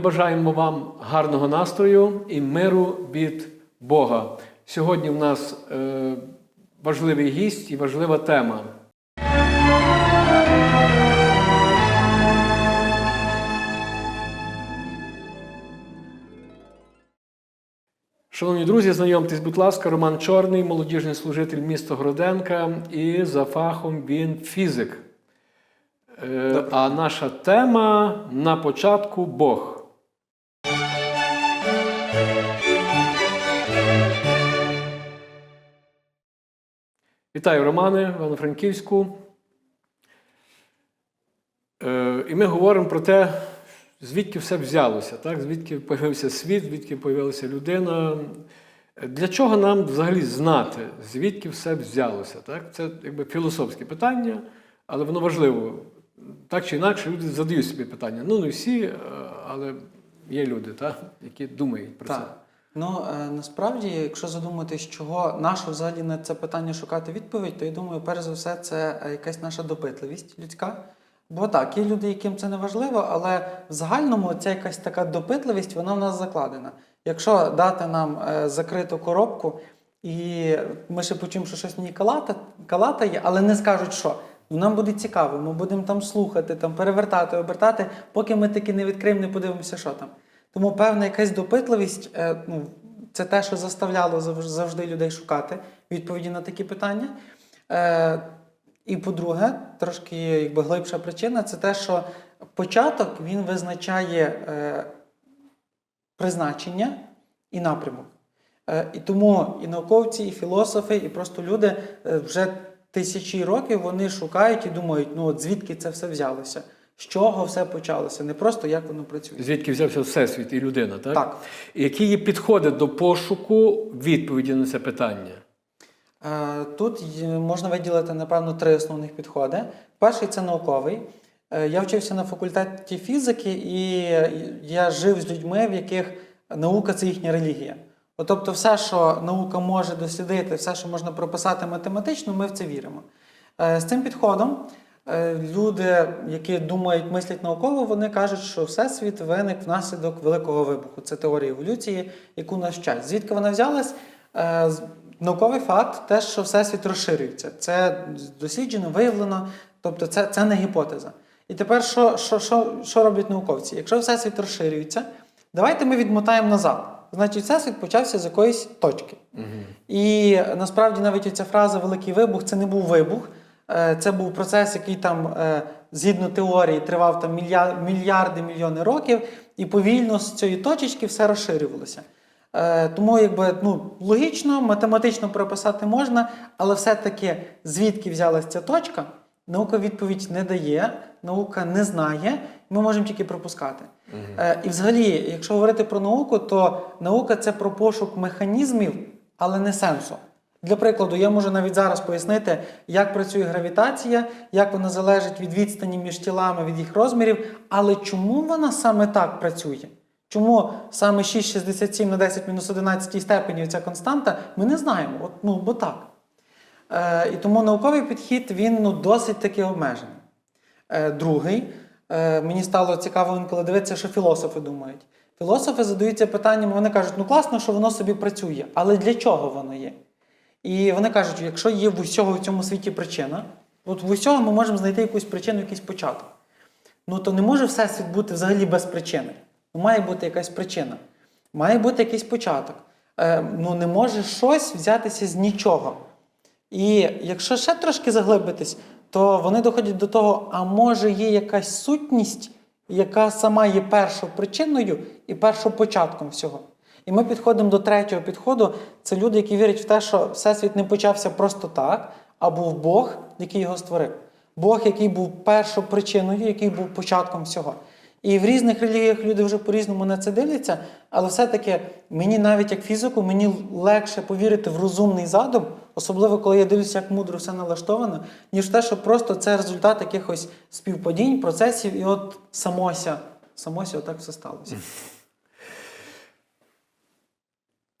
Бажаємо вам гарного настрою і миру від Бога. Сьогодні в нас е, важливий гість і важлива тема. Шановні друзі, знайомтесь, будь ласка, Роман Чорний, молодіжний служитель міста Городенка, і за фахом він фізик. Е, А наша тема на початку Бог. Вітаю, Романе, Івано-Франківську. Е, І ми говоримо про те, звідки все взялося, так? звідки з'явився світ, звідки з'явилася людина. Для чого нам взагалі знати, звідки все взялося? Так? Це якби філософське питання, але воно важливо. Так чи інакше, люди задають собі питання. Ну, не всі, е, але є люди, так? які думають про це. Ну е, насправді, якщо задуматись, чого наше взагалі на це питання шукати відповідь, то я думаю, перш за все, це е, якась наша допитливість людська. Бо так, є люди, яким це не важливо, але в загальному ця якась така допитливість, вона в нас закладена. Якщо дати нам е, закриту коробку, і ми ще почуємо, що щось мені калата, калатає, але не скажуть, що. Ну, нам буде цікаво, ми будемо там слухати, там перевертати, обертати, поки ми таки не відкриємо, не подивимося, що там. Тому певна якась допитливість, е, ну, це те, що заставляло зав- завжди людей шукати відповіді на такі питання. Е, і по-друге, трошки якби, глибша причина це те, що початок він визначає е, призначення і напрямок. І тому і науковці, і філософи, і просто люди вже тисячі років вони шукають і думають, ну от звідки це все взялося, з чого все почалося, не просто як воно працює. Звідки взявся Всесвіт і людина, так? Так. Які є підходи до пошуку відповіді на це питання? Е, Тут можна виділити, напевно, три основних підходи. Перший це науковий. Е, Я вчився на факультеті фізики, і я жив з людьми, в яких наука це їхня релігія. Тобто, все, що наука може дослідити, все, що можна прописати математично, ми в це віримо. Е, З цим підходом люди, які думають, мислять науково, вони кажуть, що всесвіт виник внаслідок великого вибуху. Це теорія еволюції, яку нас вчать. Звідки вона взялась? Е, Науковий факт те, що всесвіт розширюється. Це досліджено, виявлено, тобто це, це не гіпотеза. І тепер що, що, що, що роблять науковці? Якщо всесвіт розширюється, давайте ми відмотаємо назад. Значить, всесвіт почався з якоїсь точки. І насправді навіть ця фраза Великий вибух це не був вибух, е, це був процес, який там, е, згідно теорії, тривав там мілья- мільярди мільйони років, і повільно з цієї точечки все розширювалося. Е, Тому, якби ну, логічно, математично прописати можна, але все-таки звідки взялася ця точка, наука відповідь не дає, наука не знає, ми можемо тільки пропускати. Е, І взагалі, якщо говорити про науку, то наука це про пошук механізмів, але не сенсу. Для прикладу, я можу навіть зараз пояснити, як працює гравітація, як вона залежить від відстані між тілами, від їх розмірів, але чому вона саме так працює? Чому саме 6,67 на 10 мінус 11 степені ця константа, ми не знаємо. От, ну, бо так. Е, і тому науковий підхід він ну, досить таки обмежений. Е, другий, е, мені стало цікаво інколи дивитися, що філософи думають. Філософи задаються питанням, вони кажуть, ну класно, що воно собі працює, але для чого воно є? І вони кажуть, якщо є в усього в цьому світі причина, от в усього ми можемо знайти якусь причину, якийсь початок. Ну то не може всесвіт бути взагалі без причини. Ну, має бути якась причина, має бути якийсь початок. Е, ну не може щось взятися з нічого. І якщо ще трошки заглибитись, то вони доходять до того, а може є якась сутність, яка сама є першопричиною і першопочатком всього. І ми підходимо до третього підходу. Це люди, які вірять в те, що Всесвіт не почався просто так, а був Бог, який його створив. Бог, який був першопричиною, який був початком всього. І в різних релігіях люди вже по-різному на це дивляться, але все-таки мені навіть як фізику, мені легше повірити в розумний задум, особливо коли я дивлюся, як мудро все налаштовано, ніж те, що просто це результат якихось співпадінь, процесів, і от самося, самося отак все сталося.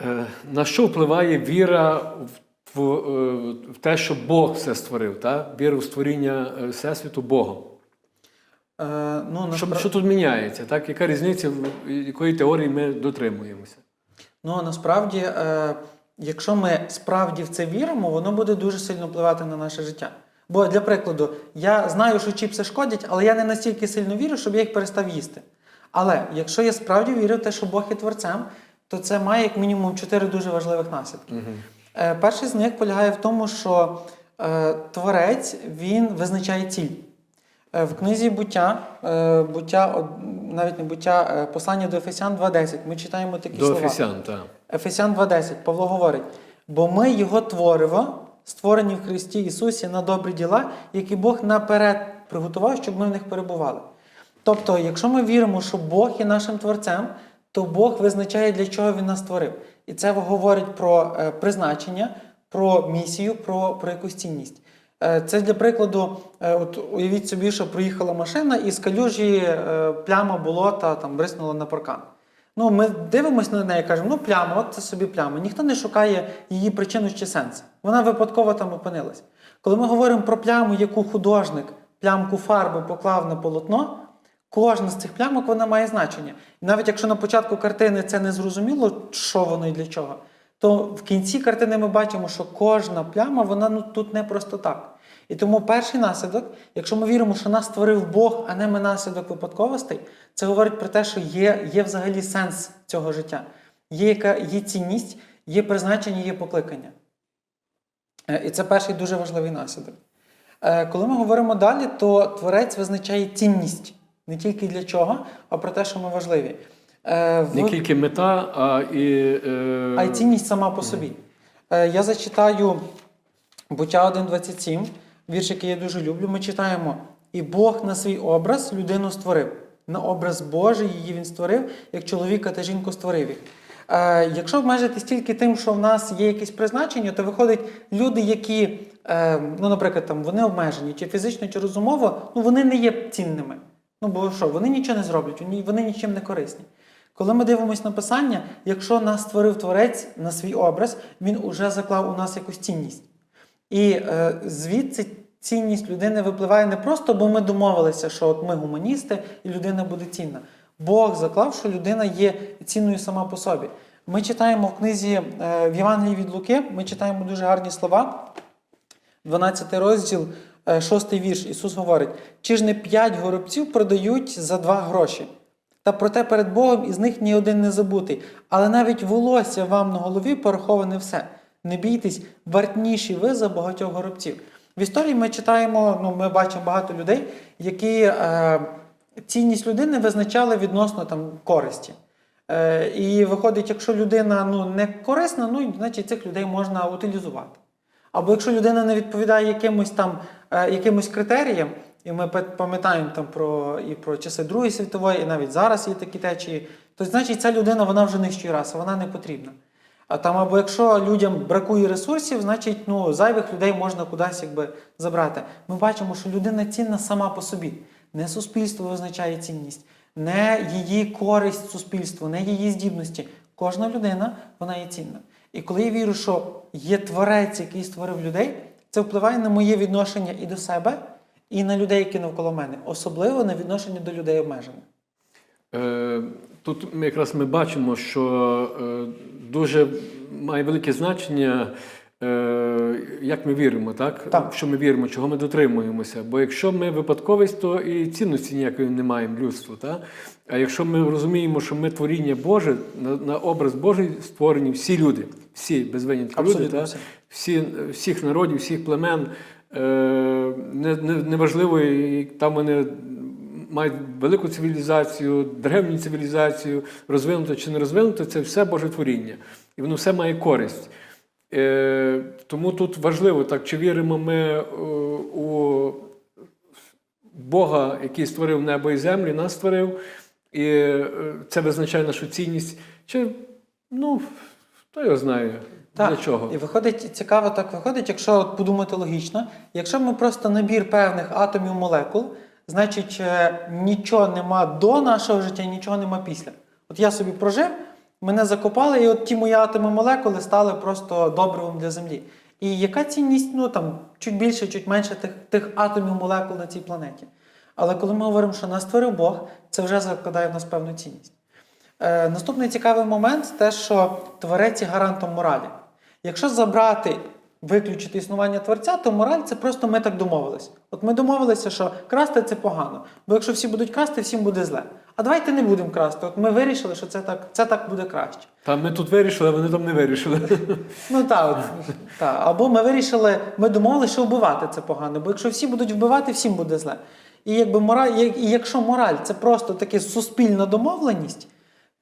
Е, На що впливає віра в, в, е, в те, що Бог все створив, та? віра в створіння е, Всесвіту Богом? Е, ну, Що, що тут міняється? Так? Яка різниця, в- якої теорії ми дотримуємося? Ну насправді, е, якщо ми справді в це віримо, воно буде дуже сильно впливати на наше життя. Бо для прикладу, я знаю, що чіпси шкодять, але я не настільки сильно вірю, щоб я їх перестав їсти. Але якщо я справді вірю в те, що Бог є творцем, то це має як мінімум чотири дуже важливих наслідки. Е, Перший з них полягає в тому, що е, творець він визначає ціль. Е, В книзі буття, буття навіть не буття, послання до Ефесян 2.10, ми читаємо такі До слова. Ефесян, так. Ефесян 2.10, Павло говорить: бо ми його твориво, створені в Христі Ісусі на добрі діла, які Бог наперед приготував, щоб ми в них перебували. Тобто, якщо ми віримо, що Бог є нашим творцем, то Бог визначає, для чого Він нас створив. І це говорить про е, призначення, про місію, про, про якусь цінність. Е, Це для прикладу, е, от уявіть собі, що проїхала машина, і з калюжі пляма болота там бриснула на паркан. Ну, ми дивимося на неї і кажемо, ну пляма, от це собі пляма. Ніхто не шукає її причину чи сенс. Вона випадково там опинилась. Коли ми говоримо про пляму, яку художник плямку фарби поклав на полотно, кожна з цих плямок вона має значення. І навіть якщо на початку картини це не зрозуміло, що воно і для чого, то в кінці картини ми бачимо, що кожна пляма вона ну, тут не просто так. І тому перший наслідок, якщо ми віримо, що нас створив Бог, а не ми наслідок випадковостей, це говорить про те, що є, є взагалі сенс цього життя, є, яка, є цінність, є призначення, є покликання. Е, І це перший дуже важливий наслідок. Е, Коли ми говоримо далі, то творець визначає цінність не тільки для чого, а про те, що ми важливі. Е, в- Не тільки мета, а і. Е... а й цінність сама по собі. Е, Я зачитаю буття 1.27, вірш, який я дуже люблю. Ми читаємо: І Бог на свій образ людину створив. На образ Божий її він створив, як чоловіка та жінку створив їх. Е, якщо обмежитись тільки тим, що в нас є якесь призначення, то виходить люди, які, е, ну, наприклад, там вони обмежені, чи фізично, чи розумово, ну вони не є цінними. Ну бо що, вони нічого не зроблять, вони, нічим не корисні. Коли ми дивимося на писання, якщо нас створив творець на свій образ, він уже заклав у нас якусь цінність. І е, звідси цінність людини випливає не просто, бо ми домовилися, що от ми гуманісти і людина буде цінна. Бог заклав, що людина є цінною сама по собі. Ми читаємо в книзі е, в Євангелії від Луки, ми читаємо дуже гарні слова. 12 розділ, 6 вірш. Ісус говорить: чи ж не п'ять горобців продають за два гроші? Та проте перед Богом із них ні один не забутий. Але навіть волосся вам на голові пораховане все. Не бійтесь, вартніші ви за багатьох горобців. В історії ми читаємо, ну ми бачимо багато людей, які е, цінність людини визначали відносно там користі. Е, і виходить, якщо людина ну, не корисна, ну значить цих людей можна утилізувати. Або якщо людина не відповідає якимось там е, якимось критеріям, і ми пам'ятаємо там про і про часи Другої світової, і навіть зараз є такі течії, то значить ця людина вона вже нижчої раси, вона не потрібна. А там, або якщо людям бракує ресурсів, значить ну, зайвих людей можна кудись якби забрати. Ми бачимо, що людина цінна сама по собі. Не суспільство визначає цінність, не її користь суспільству, не її здібності. Кожна людина вона є цінна. І коли я вірю, що є творець, який створив людей, це впливає на моє відношення і до себе, і на людей, які навколо мене, особливо на відношення до людей обмежених. Е, Тут ми якраз ми бачимо, що е, дуже має велике значення, е, як ми віримо, так? Так. Що ми віримо, чого ми дотримуємося. Бо якщо ми випадковість, то і цінності ніякої не маємо людству. Так? А якщо ми розуміємо, що ми творіння Боже, на образ Божий створені всі люди, всі без винятку люди, так? всі. всі, всіх народів, всіх племен. Е, не, не, неважливо, і там вони мають велику цивілізацію, древню цивілізацію, розвинуто чи не розвинуто, це все Боже творіння. І воно все має користь. Е, тому тут важливо, так, чи віримо ми е, у Бога, який створив небо і землю, нас створив, і е, це визначає нашу цінність. Чи, ну, хто його знає, Так. для чого. І виходить, цікаво так виходить, якщо от подумати логічно, якщо ми просто набір певних атомів молекул, значить е, нічого нема до нашого життя, нічого нема після. От я собі прожив, мене закопали, і от ті мої атоми молекули стали просто добривом для землі. І яка цінність, ну там чуть більше, чуть менше тих, тих атомів молекул на цій планеті? Але коли ми говоримо, що нас створив Бог, це вже закладає в нас певну цінність. Е, наступний цікавий момент те, що творець є гарантом моралі. Якщо забрати, виключити існування творця, то мораль це просто ми так домовились. От ми домовилися, що красти це погано. Бо якщо всі будуть красти, всім буде зле. А давайте не будемо красти. От ми вирішили, що це так, це так буде краще. Та ми тут вирішили, а вони там не вирішили. Ну так, от, та. або ми вирішили, ми домовилися, що вбивати це погано, бо якщо всі будуть вбивати, всім буде зле. І якби мораль, і якщо мораль це просто таке суспільна домовленість,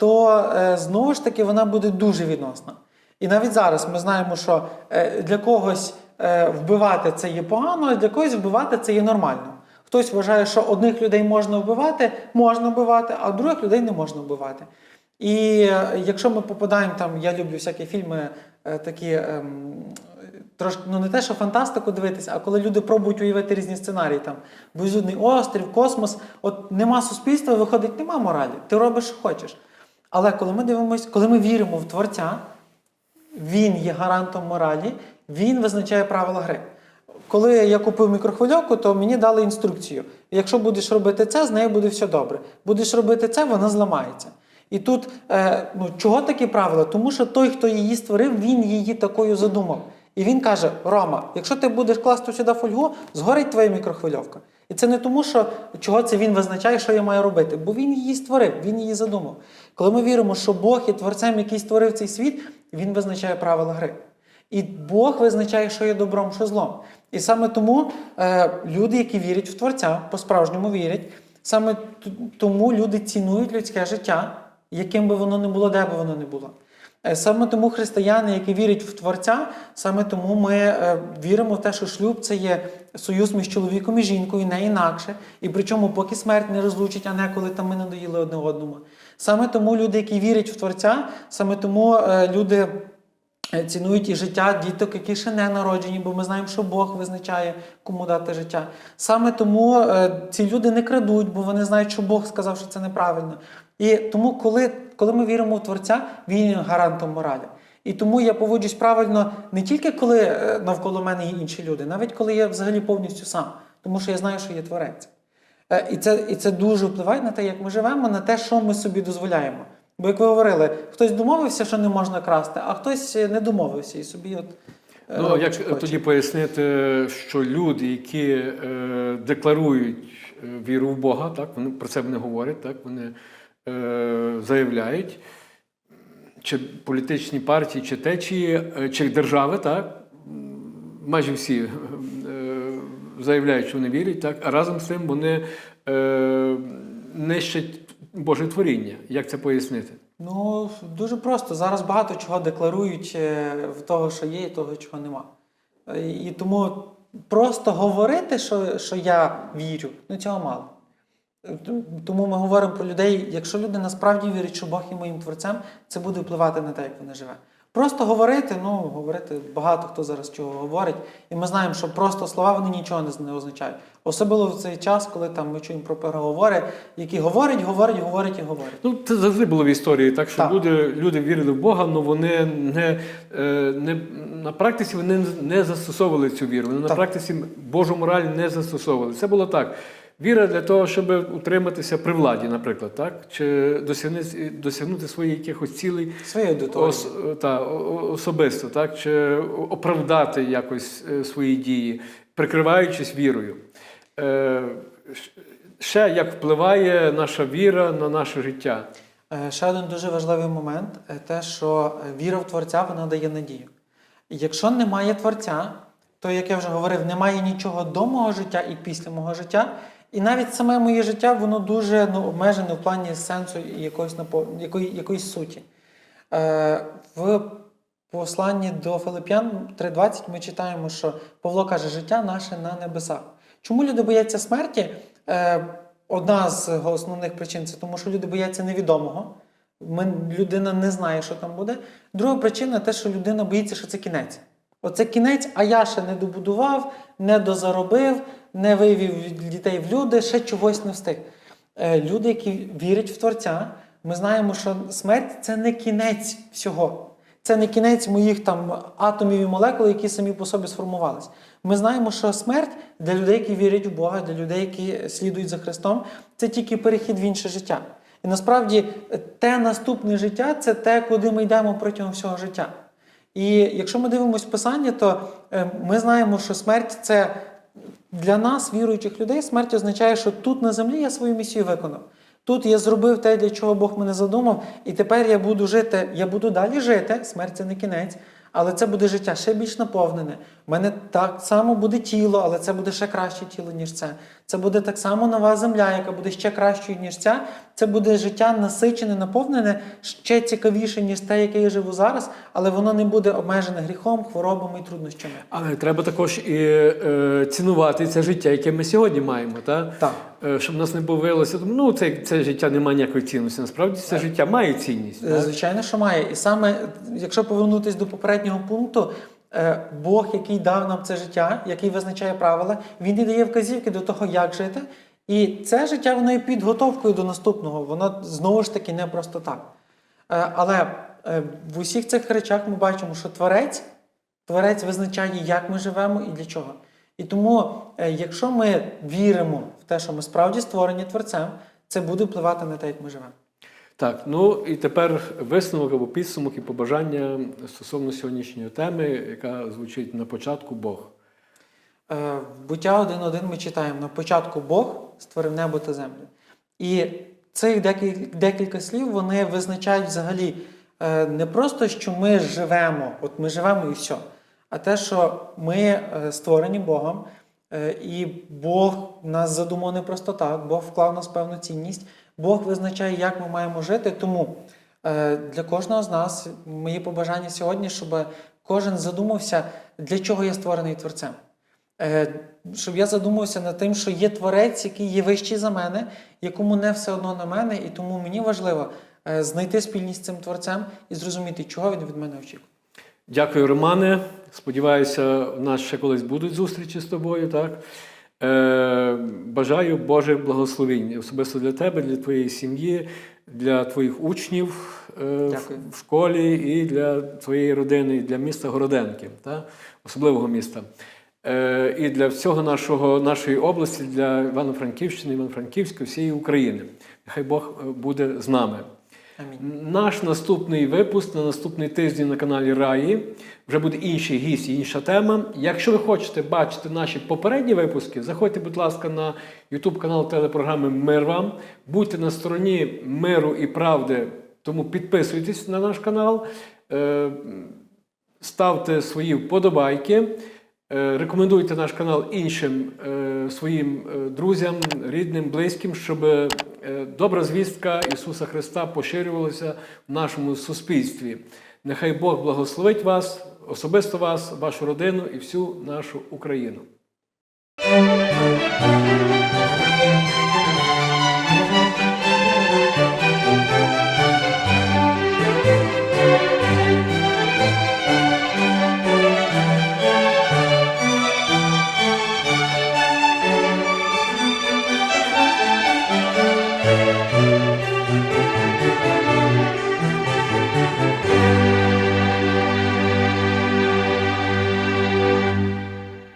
то е, знову ж таки вона буде дуже відносна. І навіть зараз ми знаємо, що е, для когось е, вбивати це є погано, а для когось вбивати це є нормально. Хтось вважає, що одних людей можна вбивати, можна вбивати, а других людей не можна вбивати. І якщо ми попадаємо там, я люблю всякі фільми такі. ем, Трошки, ну не те, що фантастику дивитися, а коли люди пробують уявити різні сценарії, там безлюдний острів, космос, от нема суспільства, виходить, нема моралі. Ти робиш, що хочеш. Але коли ми дивимося, коли ми віримо в Творця, він є гарантом моралі, він визначає правила гри. Коли я купив мікрохвильовку, то мені дали інструкцію. Якщо будеш робити це, з нею буде все добре. Будеш робити це, вона зламається. І тут е, ну, чого такі правила? Тому що той, хто її створив, він її такою задумав. І він каже: Рома, якщо ти будеш класти сюди фольгу, згорить твоя мікрохвильовка. І це не тому, що чого це він визначає, що я маю робити, бо він її створив, він її задумав. Коли ми віримо, що Бог є творцем, який створив цей світ, він визначає правила гри. І Бог визначає, що є добром, що злом. І саме тому е, люди, які вірять в Творця, по-справжньому вірять, саме тому люди цінують людське життя, яким би воно не було, де би воно не було. Е, Саме тому християни, які вірять в Творця, саме тому ми е, віримо в те, що шлюб це є союз між чоловіком і жінкою, не інакше. І причому, поки смерть не розлучить, а не коли там ми надоїли одне одному. Саме тому люди, які вірять в Творця, саме тому е, люди. Е, Цінують і життя діток, які ще не народжені, бо ми знаємо, що Бог визначає, кому дати життя. Саме тому е, ці люди не крадуть, бо вони знають, що Бог сказав, що це неправильно. І тому, коли, коли ми віримо в Творця, він є гарантом моралі. І тому я поводжусь правильно не тільки коли е, навколо мене є інші люди, навіть коли я взагалі повністю сам, тому що я знаю, що є творець. Е, І це, і це дуже впливає на те, як ми живемо, на те, що ми собі дозволяємо. Бо, як ви говорили, хтось домовився, що не можна красти, а хтось е, не домовився і собі от. Ну, робить, як хоче. тоді пояснити, що люди, які е, декларують віру в Бога, так, вони про це вони говорять, так, вони е, заявляють, чи політичні партії, чи течії, е, чи держави, так, майже всі е, заявляють, що вони вірять, так, а разом з тим вони е, нищать Боже творіння. Як це пояснити? Ну, дуже просто. Зараз багато чого декларують е, в того, що є, і того, чого нема. І тому просто говорити, що, що я вірю, ну цього мало. Е, Тому ми говоримо про людей, якщо люди насправді вірять, що Бог є моїм творцем, це буде впливати на те, як вони живе. Просто говорити, ну говорити багато хто зараз чого говорить, і ми знаємо, що просто слова вони нічого не, не означають. Особливо в цей час, коли там ми чуємо про переговори, які говорять, говорять, говорять і говорять. Ну, це завжди було в історії, так що Так. люди, люди вірили в Бога, але вони не, е, не на практиці вони не застосовували цю віру. Вони на практиці Божу мораль не застосовували. Це було так. Віра для того, щоб утриматися при владі, наприклад, так? чи досягнути, досягнути своїх якихось цілей ос, та, особисто, так? чи оправдати якось е, свої дії, прикриваючись вірою. Е, ще як впливає наша віра на наше життя. Е, Ще один дуже важливий момент те, що е, віра в Творця вона дає надію. Якщо немає Творця, то, як я вже говорив, немає нічого до мого життя і після мого життя. І навіть саме моє життя воно дуже ну, обмежене в плані сенсу і якоїсь, якої, якоїсь суті. Е, в посланні до Филип'ян 3.20 ми читаємо, що Павло каже, життя наше на небесах. Чому люди бояться смерті? Е, одна з основних причин це тому, що люди бояться невідомого. Ми, людина не знає, що там буде. Друга причина те, що людина боїться, що це кінець. Оце кінець, а я ще не добудував, не дозаробив, не вивів дітей в люди, ще чогось не встиг. Е, Люди, які вірять в Творця, ми знаємо, що смерть це не кінець всього. Це не кінець моїх там атомів і молекул, які самі по собі сформувалися. Ми знаємо, що смерть для людей, які вірять в Бога, для людей, які слідують за Христом, це тільки перехід в інше життя. І насправді е, те наступне життя це те, куди ми йдемо протягом всього життя. І якщо ми дивимося Писання, то е, ми знаємо, що смерть це для нас, віруючих людей, смерть означає, що тут на землі я свою місію виконав. Тут я зробив те, для чого Бог мене задумав, і тепер я буду жити, я буду далі жити, смерть це не кінець, але це буде життя ще більш наповнене. У мене так само буде тіло, але це буде ще краще тіло, ніж це. Це буде так само нова земля, яка буде ще кращою, ніж ця. Це буде життя насичене, наповнене, ще цікавіше, ніж те, яке я живу зараз, але воно не буде обмежене гріхом, хворобами і труднощами. Але треба також і е, цінувати це життя, яке ми сьогодні маємо. Та? Так. Е, щоб нас не повелося, ну це, це життя не має ніякої цінності. Насправді це життя має цінність. Е, так? Звичайно, що має. І саме, якщо повернутися до попереднього пункту, Бог, який дав нам це життя, який визначає правила, він і дає вказівки до того, як жити. І це життя воно є підготовкою до наступного. Воно знову ж таки не просто так. Е, Але е, в усіх цих речах ми бачимо, що творець, творець визначає, як ми живемо і для чого. І тому, е, якщо ми віримо в те, що ми справді створені творцем, це буде впливати на те, як ми живемо. Так, ну і тепер висновок або підсумок і побажання стосовно сьогоднішньої теми, яка звучить на початку Бог. Е, буття 1.1 ми читаємо: на початку Бог створив небо та землю. І цих декілька, слів вони визначають взагалі е, не просто, що ми живемо, от ми живемо і все, а те, що ми е, створені Богом, і Бог нас задумав не просто так, Бог вклав нас певну цінність, Бог визначає, як ми маємо жити. Тому е, для кожного з нас мої побажання сьогодні, щоб кожен задумався, для чого я створений творцем. Е, Щоб я задумався над тим, що є творець, який є вищий за мене, якому не все одно на мене, і тому мені важливо е, знайти спільність з цим творцем і зрозуміти, чого він від мене очікує. Дякую, Романе. Сподіваюся, у нас ще колись будуть зустрічі з тобою. Так? Е, бажаю Божих благословень особисто для тебе, для твоєї сім'ї, для твоїх учнів е, в- Дякую. в школі і для твоєї родини, і для міста Городенки, та? особливого міста. Е, і для всього нашого, нашої області, для Івано-Франківщини, Івано-Франківської, всієї України. Нехай Бог буде з нами. Амінь. Наш наступний випуск на наступний тиждень на каналі Раї вже буде інший гість і інша тема. Якщо ви хочете бачити наші попередні випуски, заходьте, будь ласка, на YouTube канал телепрограми Мир вам. Будьте на стороні миру і правди, тому підписуйтесь на наш канал, е, ставте свої вподобайки. Е, Рекомендуйте наш канал іншим е, своїм е, друзям, рідним, близьким, щоб добра звістка Ісуса Христа поширювалася в нашому суспільстві. Нехай Бог благословить вас, особисто вас, вашу родину і всю нашу Україну.